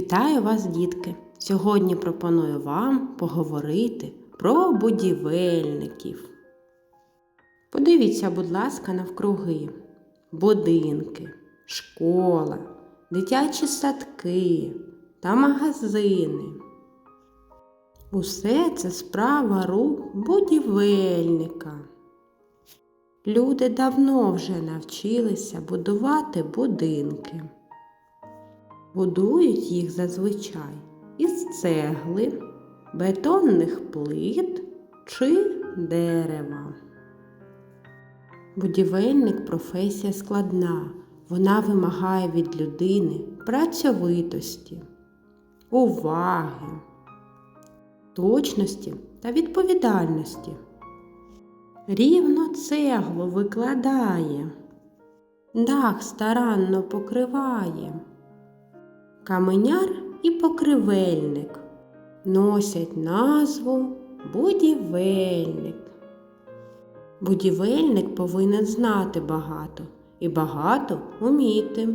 Вітаю вас, дітки! Сьогодні пропоную вам поговорити про будівельників. Подивіться, будь ласка, навкруги. Будинки, школа, дитячі садки та магазини. Усе це справа рук будівельника. Люди давно вже навчилися будувати будинки. Будують їх зазвичай із цегли, бетонних плит чи дерева. Будівельник професія складна. Вона вимагає від людини працьовитості, уваги, точності та відповідальності. Рівно цеглу викладає, дах старанно покриває. Каменяр і покривельник носять назву будівельник. Будівельник повинен знати багато і багато вміти.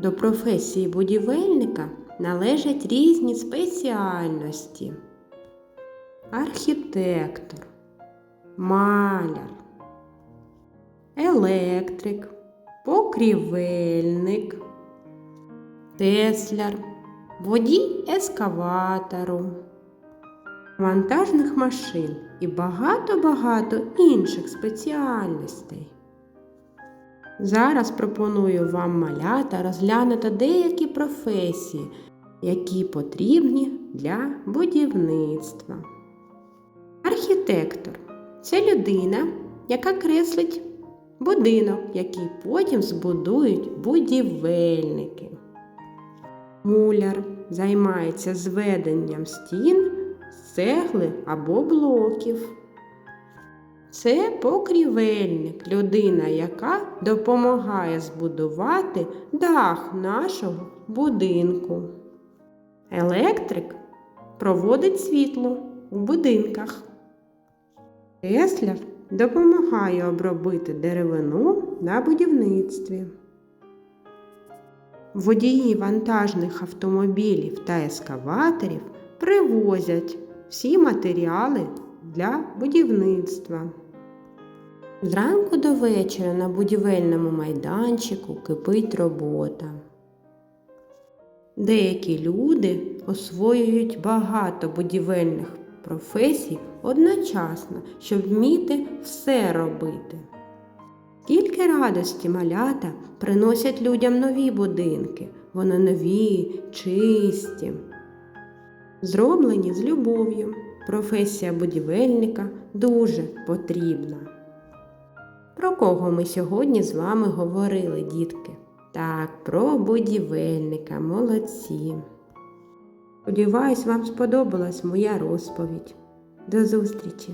До професії будівельника належать різні спеціальності. Архітектор, маляр, електрик, покрівельник тесляр, водій ескаватору, вантажних машин і багато-багато інших спеціальностей. Зараз пропоную вам малята розглянути деякі професії, які потрібні для будівництва. Архітектор це людина, яка креслить будинок, який потім збудують будівельники. Муляр займається зведенням стін з цегли або блоків. Це покрівельник, людина, яка допомагає збудувати дах нашого будинку. Електрик проводить світло у будинках. Тесляр допомагає обробити деревину на будівництві. Водії вантажних автомобілів та ескаваторів привозять всі матеріали для будівництва. Зранку до вечора на будівельному майданчику кипить робота. Деякі люди освоюють багато будівельних професій одночасно, щоб вміти все робити. Скільки радості малята приносять людям нові будинки, вони нові, чисті. Зроблені з любов'ю. Професія будівельника дуже потрібна. Про кого ми сьогодні з вами говорили, дітки? Так, про будівельника, молодці. Сподіваюсь, вам сподобалась моя розповідь. До зустрічі!